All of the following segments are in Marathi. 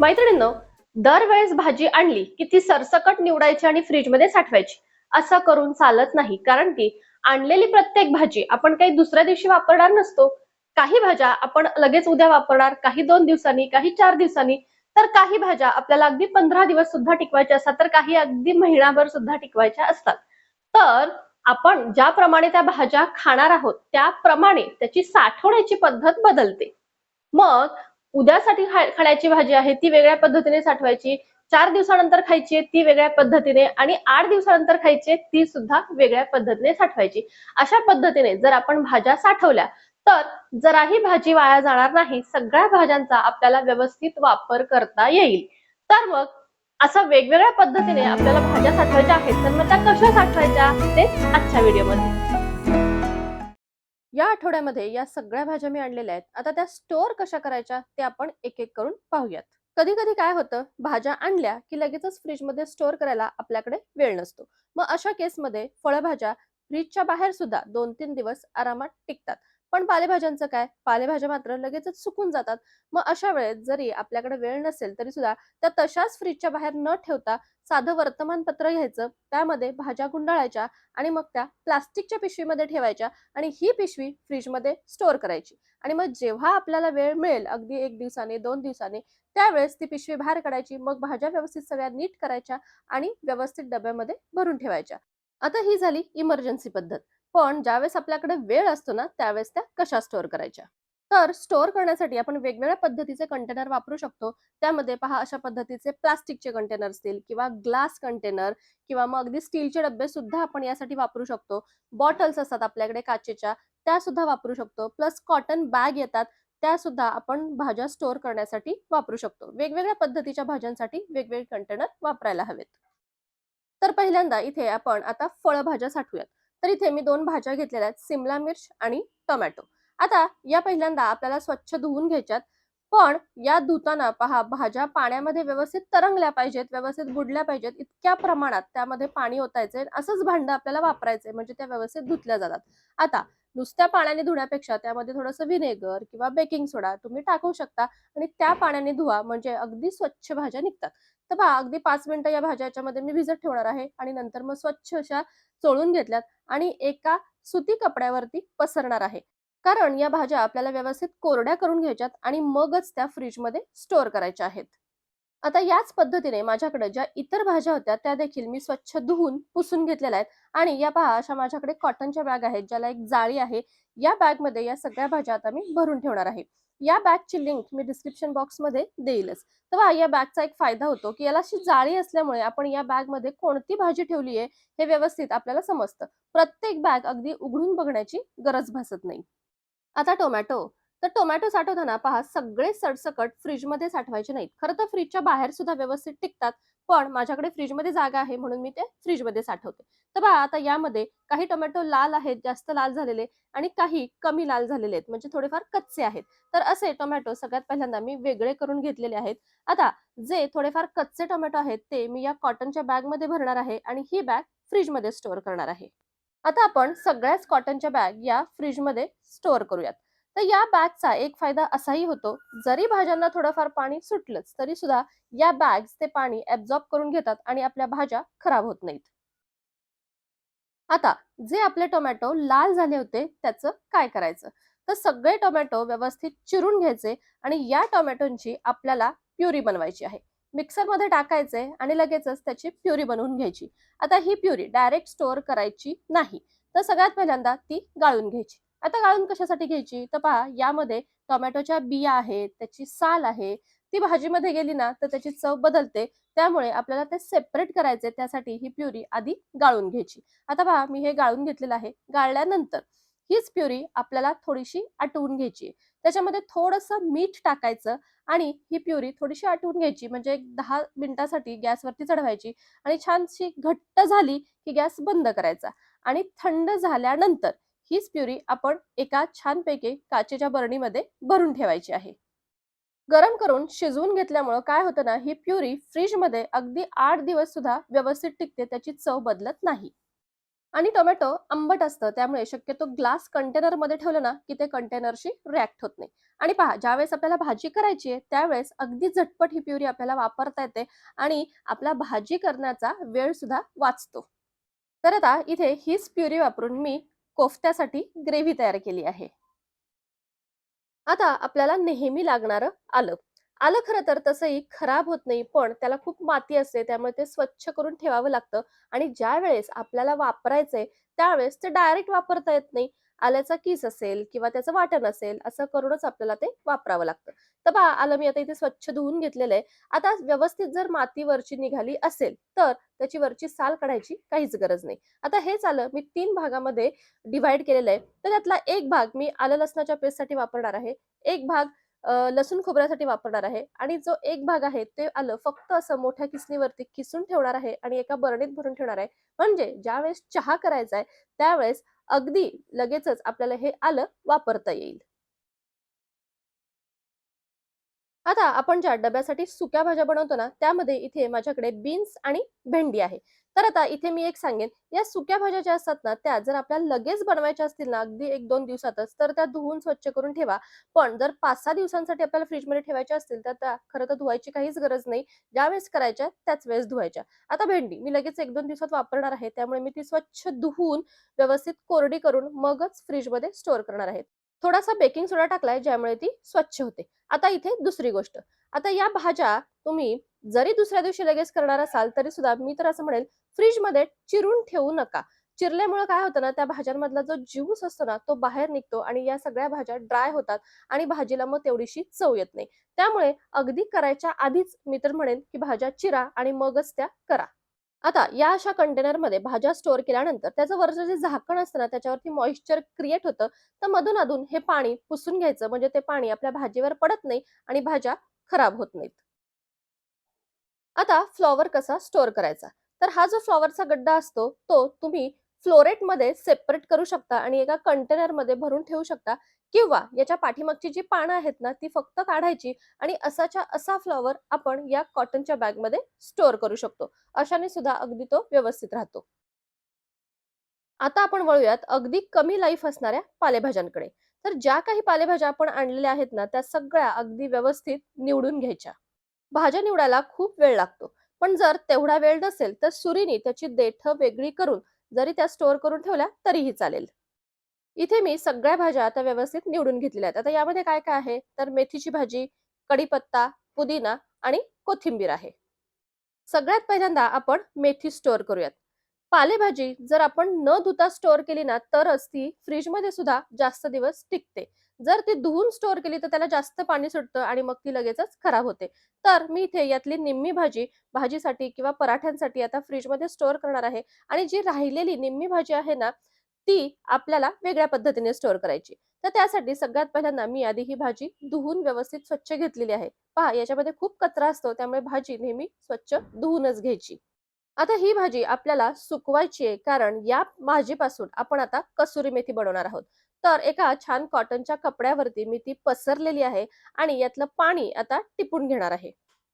मैत्रिणींनो दरवेळेस भाजी आणली की ती सरसकट निवडायची आणि फ्रीजमध्ये साठवायची. असं करून चालत नाही कारण की आणलेली प्रत्येक भाजी आपण काही दुसऱ्या दिवशी वापरणार नसतो. काही भाज्या आपण लगेच उद्या वापरणार काही दोन दिवसांनी काही चार दिवसांनी. तर काही भाज्या आपल्याला अगदी पंधरा दिवस सुद्धा टिकवायच्या असतात तर काही अगदी महिनाभर सुद्धा टिकवायच्या असतात. तर आपण ज्याप्रमाणे त्या भाज्या खाणार आहोत त्याप्रमाणे त्याची साठवण्याची पद्धत बदलते. मग उद्यासाठी खाण्याची भाजी आहे ती वेगळ्या पद्धतीने साठवायची. चार दिवसानंतर खायची आहे ती वेगळ्या पद्धतीने आणि आठ दिवसानंतर खायची आहे ती सुद्धा वेगळ्या पद्धतीने साठवायची. अशा पद्धतीने जर आपण भाज्या साठवल्या तर जराही भाजी वाया जाणार नाही सगळ्या भाज्यांचा आपल्याला व्यवस्थित वापर करता येईल. तर मग असा वेगवेगळ्या पद्धतीने आपल्याला भाज्या साठवायच्या आहेत तर मग त्या कशा साठवायच्या ते आजच्या व्हिडिओमध्ये. या आठवड्यामध्ये या सगळ्या भाज्या मी आणलेल्या आहेत. आता त्या स्टोअर कशा करायच्या ते आपण एक एक करून पाहूयात. कधी कधी काय होतं भाज्या आणल्या की लगेचच फ्रीजमध्ये स्टोअर करायला आपल्याकडे वेळ नसतो. मग अशा केसमध्ये फळभाज्या फ्रीजच्या बाहेर सुद्धा दोन तीन दिवस आरामात टिकतात. पण पालेभाज्यांचं काय? पालेभाज्या मात्र लगेचच सुकून जातात. मग अशा वेळेत जरी आपल्याकडे वेळ नसेल तरी सुद्धा त्या तशाच फ्रीजच्या बाहेर न ठेवता साधं वर्तमानपत्र घ्यायचं. त्यामध्ये भाज्या गुंडाळायच्या आणि मग त्या प्लास्टिकच्या पिशवीमध्ये ठेवायच्या आणि ही पिशवी फ्रीजमध्ये स्टोअर करायची. आणि मग जेव्हा आपल्याला वेळ मिळेल अगदी एक दिवसाने दोन दिवसाने त्यावेळेस ती पिशवी बाहेर काढायची मग भाज्या व्यवस्थित सगळ्या नीट करायच्या आणि व्यवस्थित डब्यामध्ये भरून ठेवायच्या. आता ही झाली इमर्जन्सी पद्धत. पण ज्यावेळेस आपल्याकडे वेळ असतो ना त्यावेळेस त्या कशा स्टोअर करायच्या? तर स्टोअर करण्यासाठी आपण वेगवेगळ्या पद्धतीचे कंटेनर वापरू शकतो. त्यामध्ये पहा अशा पद्धतीचे प्लास्टिकचे कंटेनर असतील किंवा ग्लास कंटेनर किंवा मग अगदी स्टीलचे डबे सुद्धा आपण यासाठी वापरू शकतो. बॉटल्स असतात आपल्याकडे काचेच्या त्या सुद्धा वापरू शकतो. प्लस कॉटन बॅग येतात त्या सुद्धा आपण भाज्या स्टोअर करण्यासाठी वापरू शकतो. वेगवेगळ्या पद्धतीच्या भाज्यांसाठी वेगवेगळे कंटेनर वापरायला हवेत. तर पहिल्यांदा इथे आपण आता फळभाज्या साठवूयात. तर इथे मी दोन भाज्या घेतलेल्या आहेत. सिमला मिर्च आणि टोमॅटो. आता या पहिल्यांदा आपल्याला स्वच्छ धुवून घ्यायच्यात. पण या धुताना पहा भाज्या पाण्यामध्ये व्यवस्थित तरंगल्या पाहिजेत व्यवस्थित बुडल्या पाहिजेत. इतक्या प्रमाणात त्यामध्ये पाणी ओतायचंय असंच भांडं आपल्याला वापरायचंय म्हणजे त्या व्यवस्थित धुतल्या जातात. आता नुसत्या पाण्याने धुण्यापेक्षा त्यामध्ये थोडंसं व्हिनेगर किंवा बेकिंग सोडा तुम्ही टाकू शकता आणि त्या पाण्याने धुवा म्हणजे अगदी स्वच्छ भाज्या निघतात. तर पहा अगदी पाच मिनिटं या भाज्या याच्यामध्ये मी भिजत ठेवणार आहे आणि नंतर मग स्वच्छ अशा चोळून घेतल्यात आणि एका सुती कपड्यावरती पसरणार आहे. कारण या भाज्या आपल्याला व्यवस्थित कोरड्या करून घ्यायच्यात आणि मगच त्या फ्रीजमध्ये स्टोअर करायच्या आहेत. आता याच पद्धतीने माझ्याकडे ज्या इतर भाज्या होत्या त्या देखील मी स्वच्छ धुवून पुसून घेतलेल्या आहेत. आणि या पहा अशा माझ्याकडे कॉटनच्या बॅग आहेत ज्याला एक जाळी आहे. या बॅगमध्ये या सगळ्या भाज्या आता मी भरून ठेवणार आहे. या बॅगची लिंक मी डिस्क्रिप्शन बॉक्समध्ये देईलच. तेव्हा या बॅगचा एक फायदा होतो की याला अशी जाळी असल्यामुळे आपण या बॅगमध्ये कोणती भाजी ठेवली आहे हे व्यवस्थित आपल्याला समजतं. प्रत्येक बॅग अगदी उघडून बघण्याची गरज भासत नाही. आता टोमॅटो. तर टोमॅटो साठवताना पहा सगळे सरसकट फ्रीजमध्ये साठवायचे नाहीत. खरं तर फ्रीजच्या बाहेर सुद्धा व्यवस्थित टिकतात पण माझ्याकडे फ्रीजमध्ये जागा आहे म्हणून मी ते फ्रीजमध्ये साठवते. तर बघा आता यामध्ये काही टोमॅटो लाल आहेत जास्त लाल झालेले आणि काही कमी लाल झालेले आहेत म्हणजे थोडेफार कच्चे आहेत. तर असे टोमॅटो सगळ्यात पहिल्यांदा मी वेगळे करून घेतलेले आहेत. आता जे थोडेफार कच्चे टोमॅटो आहेत ते मी या कॉटनच्या बॅगमध्ये भरणार आहे आणि ही बॅग फ्रीजमध्ये स्टोअर करणार आहे. आता आपण सगळ्याच कॉटनच्या बॅग या फ्रीजमध्ये स्टोअर करूयात. तर या बॅगचा एक फायदा असाही होतो जरी भाज्यांना थोडंफार पाणी सुटलंच तरी सुद्धा या बॅग्स ते पाणी ऍब्झॉर्ब करून घेतात आणि आपल्या भाज्या खराब होत नाहीत. आता जे आपले टोमॅटो लाल झाले होते त्याचं काय करायचं? तर सगळे टोमॅटो व्यवस्थित चिरून घ्यायचे आणि या टोमॅटोंची आपल्याला प्युरी बनवायची आहे. मिक्सरमध्ये टाकायचे आणि लगेचच त्याची प्युरी बनवून घ्यायची. आता ही प्युरी डायरेक्ट स्टोअर करायची नाही तर सगळ्यात पहिल्यांदा ती गाळून घ्यायची. आता गाळून कशासाठी घ्यायची? तर पहा यामध्ये टोमॅटोच्या बिया आहेत त्याची साल आहे ती भाजीमध्ये गेली ना तर त्याची चव बदलते. त्यामुळे आपल्याला ते सेपरेट करायचे त्यासाठी ही प्युरी आधी गाळून घ्यायची. आता पहा मी हे गाळून घेतलेलं आहे. गाळल्यानंतर हीच प्युरी आपल्याला थोडीशी आटवून घ्यायची त्याच्यामध्ये थोडंसं मीठ टाकायचं आणि ही प्युरी थोडीशी आटवून घ्यायची. म्हणजे एक दहा मिनिटासाठी गॅसवरती चढवायची आणि छानशी घट्ट झाली की गॅस बंद करायचा. आणि थंड झाल्यानंतर हीच प्युरी आपण एका छानपैकी काचेच्या बरणीमध्ये भरून ठेवायची आहे. गरम करून शिजवून घेतल्यामुळं काय होतं ना ही प्युरी फ्रीजमध्ये अगदी आठ दिवस सुद्धा व्यवस्थित टिकते त्याची चव बदलत नाही. आणि टोमॅटो आंबट असतं त्यामुळे शक्यतो ग्लास कंटेनरमध्ये ठेवलं ना की ते कंटेनरशी रिॲक्ट होत नाही. आणि पहा ज्यावेळेस आपल्याला भाजी करायची आहे त्यावेळेस अगदी झटपट ही प्युरी आपल्याला वापरता येते आणि आपला भाजी करण्याचा वेळ सुद्धा वाचतो. तर आता इथे हीच प्युरी वापरून मी कोफ्त्यासाठी ग्रेव्ही तयार केली आहे. आता आपल्याला नेहमी लागणारं आलं. आलं खरं तर तसंही खराब होत नाही पण त्याला खूप माती असते त्यामुळे ते स्वच्छ करून ठेवावं लागतं. आणि ज्या वेळेस आपल्याला वापरायचंय त्यावेळेस ते डायरेक्ट वापरता येत नाही. आल्याचा किस असेल किंवा त्याचं वाटण असेल असं करूनच आपल्याला ते वापरावं लागतं. तर पहा आलं मी आता इथे स्वच्छ धुवून घेतलेलं आहे. आता व्यवस्थित जर माती वरची निघाली असेल तर त्याची वरची साल काढायची काहीच गरज नाही. आता हेच आलं मी तीन भागामध्ये डिव्हाइड केलेलं आहे. तर त्यातला एक भाग मी आलं लसणाच्या पेस्टसाठी वापरणार आहे. एक भाग लसूण खोबऱ्यासाठी वापरणार आहे. आणि जो एक भाग आहे ते आलं फक्त असं मोठ्या किसणीवरती किसून ठेवणार आहे आणि एका बरणीत भरून ठेवणार आहे. म्हणजे ज्यावेळेस चहा करायचा आहे त्यावेळेस अगदी लगेचच आपल्याला हे आलं वापरता येईल. आता आपण ज्या डब्यासाठी सुक्या भाज्या बनवतो ना त्यामध्ये इथे माझ्याकडे बीन्स आणि भेंडी आहे. तर आता इथे मी एक सांगेन या सुक्या भाज्या ज्या असतात ना त्या जर आपल्याला लगेच बनवायच्या असतील ना अगदी एक दोन दिवसातच तर त्या धुवून स्वच्छ करून ठेवा. पण जर पाच सहा दिवसांसाठी आपल्याला फ्रीजमध्ये ठेवायच्या असतील तर त्या खरं तर धुवायची काहीच गरज नाही. ज्या वेळेस करायच्या त्याच वेळेस धुवायच्या. आता भेंडी मी लगेच एक दोन दिवसात वापरणार आहे त्यामुळे मी ती स्वच्छ धुवून व्यवस्थित कोरडी करून मगच फ्रीजमध्ये स्टोअर करणार आहे. थोडासा बेकिंग सोडा टाकलाय ज्यामुळे ती स्वच्छ होते. आता इथे दुसरी गोष्ट. आता या भाज्या तुम्ही जरी दुसऱ्या दिवशी लगेच करणार असाल तरी सुद्धा मी तर असं म्हणेल फ्रीजमध्ये चिरून ठेवू नका. चिरल्यामुळे काय होतं ना त्या भाज्यांमधला जो ज्यूस असतो ना तो बाहेर निघतो आणि या सगळ्या भाज्या ड्राय होतात आणि भाजीला मग तेवढीशी चव येत नाही. त्यामुळे अगदी करायच्या आधीच मी तर म्हणेन की भाज्या चिरा आणि मगच त्या करा. आता या अशा कंटेनरमध्ये भाज्या स्टोअर केल्यानंतर त्याचं वरचं जे झाकण असतं ना त्याच्यावरती मॉइश्चर क्रिएट होतं. तर मधून अधून हे पाणी पुसून घ्यायचं म्हणजे ते पाणी आपल्या भाजीवर पडत नाही आणि भाज्या खराब होत नाहीत. आता फ्लॉवर कसा स्टोअर करायचा? तर हा जो फ्लॉवरचा गड्डा असतो तो तुम्ही फ्लोरेटमध्ये सेपरेट करू शकता आणि एका कंटेनरमध्ये भरून ठेवू शकता. किंवा याच्या पाठीमागची जी पानं आहेत ना ती फक्त काढायची आणि असाच्या असा फ्लॉवर आपण या कॉटनच्या बॅगमध्ये स्टोअर करू शकतो. अशाने सुद्धा अगदी तो व्यवस्थित राहतो. आता आपण वळूयात अगदी कमी लाईफ असणाऱ्या पालेभाज्यांकडे. तर ज्या काही पालेभाज्या आपण आणलेल्या आहेत ना त्या सगळ्या अगदी व्यवस्थित निवडून घ्यायच्या. भाज्या निवडायला खूप वेळ लागतो. पण जर तेवढा वेळ नसेल तर सुरीने त्याची देठ वेगळी करून जरी त्या स्टोअर करून ठेवल्या तरीही चालेल. इथे मी सगळ्या भाज्या आता व्यवस्थित निवडून घेतलेल्या आहेत. आता यामध्ये काय काय आहे? तर मेथीची भाजी कढीपत्ता पुदिना आणि कोथिंबीर आहे. सगळ्यात पहिल्यांदा आपण मेथी स्टोअर करूयात. पालेभाजी जर आपण न धुता स्टोअर केली ना तरच ती फ्रीजमध्ये सुद्धा जास्त दिवस टिकते. जर ती धुवून स्टोअर केली तर त्याला जास्त पाणी सुटतं आणि मग ती लगेचच खराब होते. तर मी इथे यातली निम्मी भाजी भाजीसाठी किंवा पराठ्यांसाठी आता फ्रीजमध्ये स्टोअर करणार आहे. आणि जी राहिलेली निम्मी भाजी आहे ना ती आपल्याला वेगळ्या पद्धतीने स्टोअर करायची. तर त्यासाठी सगळ्यात पहिल्यांदा मी आधी ही भाजी धुवून व्यवस्थित स्वच्छ घेतलेली आहे. पहा याच्यामध्ये खूप कचरा असतो त्यामुळे भाजी नेहमी स्वच्छ धुवूनच घ्यायची. आता ही भाजी आपल्याला सुकवायची आहे कारण या भाजीपासून आपण आता कसुरी मेथी बनवणार आहोत. तर एका छान कॉटनच्या कपड्यावरती मी ती पसरलेली आहे आणि यातलं पाणी आता टिपून घेणार आहे.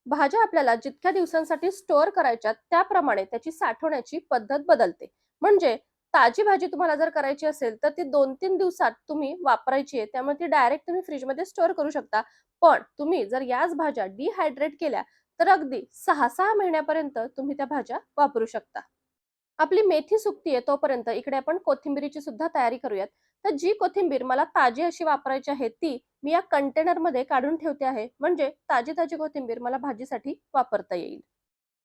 भाज्या आपल्याला जितक्या दिवसांसाठी स्टोअर करायच्या त्याप्रमाणे त्याची साठवण्याची पद्धत बदलते. म्हणजे ताजी भाजी तुम्हाला जर करायची असेल तर ती दोन तीन दिवसात तुम्ही वापरायची आहे. त्यामुळे ती डायरेक्ट तुम्ही फ्रीजमध्ये स्टोअर करू शकता. पण तुम्ही जर याच भाज्या डिहायड्रेट केल्या तर अगदी सहा सहा महिन्यापर्यंत तुम्ही त्या भाज्या वापरू शकता. आपली मेथी सुकती आहे तोपर्यंत इकडे आपण कोथिंबीरीची सुद्धा तयारी करूयात. तर जी कोथिंबीर मला ताजी अशी वापरायची आहे ती मी या कंटेनरमध्ये काढून ठेवते आहे. म्हणजे ताजी ताजी कोथिंबीर मला भाजीसाठी वापरता येईल.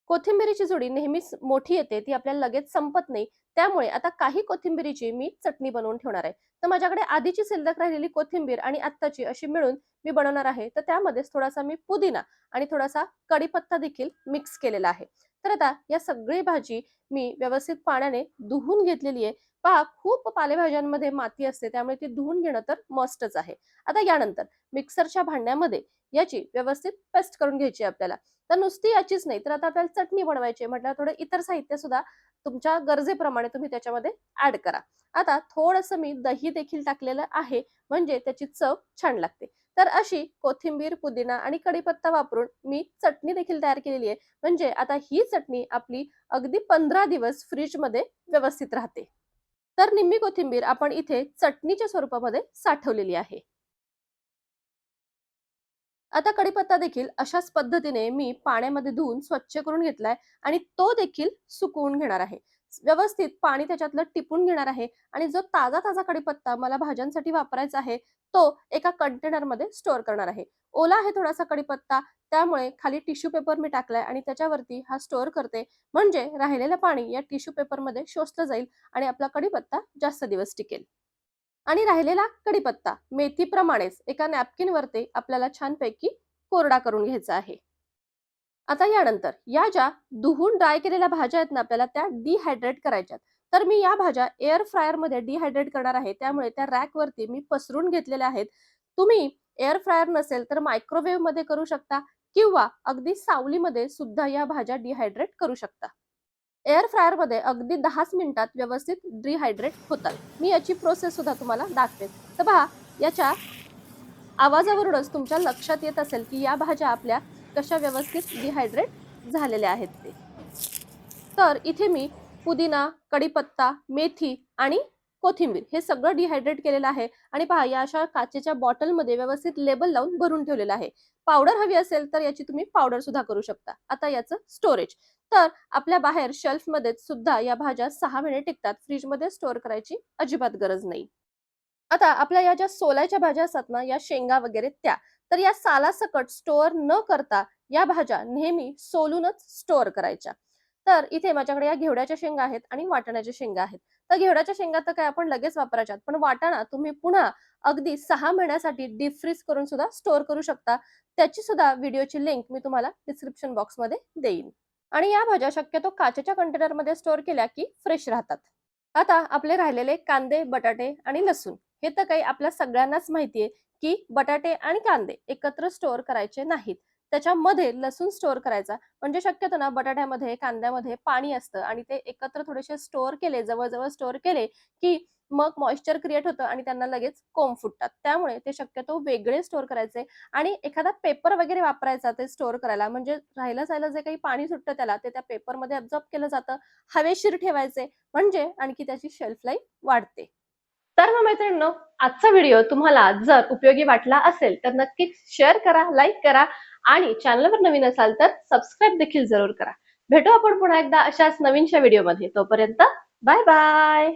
कोथिंबीरीची जुडी नेहमीच मोठी येते ती आपल्याला लगेच संपत नाही. त्यामुळे आता काही कोथिंबीरीची मी चटणी बनवून ठेवणार आहे. तर माझ्याकडे आधीची शिल्लक राहिलेली कोथिंबीर आणि आत्ताची अशी मिळून मी बनवणार आहे. तर त्यामध्येच थोडासा मी पुदिना आणि थोडासा कढीपत्ता देखील मिक्स केलेला आहे. तर आता या सगळी भाजी मी व्यवस्थित पाण्याने धुवून घेतलेली आहे. पहा खूप पालेभाज्यांमध्ये माती असते त्यामुळे ती धुवून घेणं तर मस्टच आहे. आता यानंतर मिक्सरच्या भांड्यामध्ये याची व्यवस्थित पेस्ट करून घ्यायची आपल्याला. तर नुसती याचीच नाही तर आता आपल्याला चटणी बनवायची म्हटलं थोडं इतर साहित्य सुद्धा तुमच्या गरजेप्रमाणे तुम्ही त्याच्यामध्ये ऍड करा. आता थोडंसं मी दही देखील टाकलेलं आहे म्हणजे त्याची चव छान लागते. तर अशी कोथिंबीर पुदिना आणि कढीपत्ता वापरून मी चटणी देखील तयार केलेली आहे. म्हणजे आता ही चटणी आपली अगदी पंधरा दिवस फ्रीजमध्ये व्यवस्थित राहते. तर निम्मी कोथिंबीर आपण इथे चटणीच्या स्वरूपामध्ये साठवलेली आहे. आता कढीपत्ता देखील अशाच पद्धतीने मी पाण्यामध्ये धुवून स्वच्छ करून घेतलाय आणि तो देखील सुकवून घेणार आहे. व्यवस्थित पाणी त्याच्यातलं टिपून घेणार आहे. आणि जो ताजा ताजा कडीपत्ता मला भाज्यांसाठी वापरायचा आहे तो एका कंटेनरमध्ये स्टोअर करणार आहे. ओला आहे थोडासा कडीपत्ता त्यामुळे खाली टिश्यू पेपर मी टाकलाय आणि त्याच्यावरती हा स्टोअर करते. म्हणजे राहिलेलं पाणी या टिश्यू पेपरमध्ये शोषलं जाईल आणि आपला कडीपत्ता जास्त दिवस टिकेल. आणि राहिलेला कडीपत्ता मेथीप्रमाणेच एका नॅपकिन वरती आपल्याला छानपैकी कोरडा करून घ्यायचा आहे. आता यानंतर या ज्या दुहून ड्राय केलेल्या भाज्या आहेत ना आपल्याला त्या डिहायड्रेट करायच्या तर मी या भाज्या एअर फ्रायरमध्ये डिहायड्रेट करणार आहे. त्यामुळे त्या रॅकवरती मी पसरून घेतलेल्या आहेत. तुम्ही एअर फ्रायर नसेल तर मायक्रोवेव्हमध्ये करू शकता किंवा अगदी सावलीमध्ये सुद्धा या भाज्या डिहायड्रेट करू शकता. एअर फ्रायरमध्ये अगदी दहाच मिनिटात व्यवस्थित डिहायड्रेट होतात. मी याची प्रोसेस सुद्धा तुम्हाला दाखवेन. तर पहा याच्या आवाजावरूनच तुमच्या लक्षात येत असेल की या भाज्या आपल्या कशा व्यवस्थित डिहायड्रेट झालेल्या आहेत ते. तर इथे मी पुदिना कढीपत्ता मेथी आणि कोथिंबीर हे सगळं डिहायड्रेट केलेलं आहे. आणि पहा या अशा काचेच्या बॉटलमध्ये व्यवस्थित लेबल लावून भरून ठेवलेलं आहे. पावडर हवी असेल तर याची तुम्ही पावडर सुद्धा करू शकता. आता याचं स्टोरेज तर आपल्या बाहेर शेल्फमध्ये सुद्धा या भाज्या सहा महिने टिकतात. फ्रीजमध्ये स्टोअर करायची अजिबात गरज नाही. आता आपल्या या ज्या सोल्याच्या भाज्या असतात ना या शेंगा वगैरे त्या तर या सालासकट स्टोअर न करता या भाज्या नेहमी सोलूनच स्टोअर करायच्या. तर इथे माझ्याकडे या घेवड्याच्या शेंगा आहेत आणि वाटाण्याच्या शेंगा आहेत. तर घेवड्याच्या शेंगा तर काय आपण लगेच वापरायच्यात पण वाटाणा तुम्ही पुन्हा अगदी सहा महिन्यासाठी डीप फ्रीज करून सुद्धा स्टोअर करू शकता. त्याची सुद्धा व्हिडिओची लिंक मी तुम्हाला डिस्क्रिप्शन बॉक्समध्ये देईन. आणि या भाज्या शक्यतो काचेच्या कंटेनरमध्ये स्टोअर केल्या की फ्रेश राहतात. आता आपले राहिलेले कांदे बटाटे आणि लसूण. हे तर काही आपल्या सगळ्यांनाच माहितीये की बटाटे आणि कांदे एकत्र स्टोअर करायचे नाहीत. त्याच्यामध्ये लसूण स्टोअर करायचा. म्हणजे शक्यतो ना बटाट्यामध्ये कांद्यामध्ये पाणी असतं आणि ते एकत्र थोडेसे स्टोअर केले जवळजवळ स्टोअर केले की मग मॉइश्चर क्रिएट होतं आणि त्यांना लगेच कोंब फुटतात. त्यामुळे ते शक्यतो वेगळे स्टोअर करायचे आणि एखादा पेपर वगैरे वापरायचा ते स्टोअर करायला. म्हणजे राहिलं जायला जे काही पाणी सुटतं त्याला ते त्या पेपरमध्ये अब्झॉर्ब केलं जातं. हवेशीर ठेवायचे. म्हणजे आणखी त्याची शेल्फ लाईफ वाढते. तर मग मैत्रिणींनो आजचा व्हिडिओ तुम्हाला जर उपयोगी वाटला असेल तर नक्कीच शेअर करा लाईक करा आणि चॅनलवर नवीन असाल तर सबस्क्राईब देखील जरूर करा. भेटू आपण पुन्हा एकदा अशाच नवीनशा व्हिडिओमध्ये तोपर्यंत बाय बाय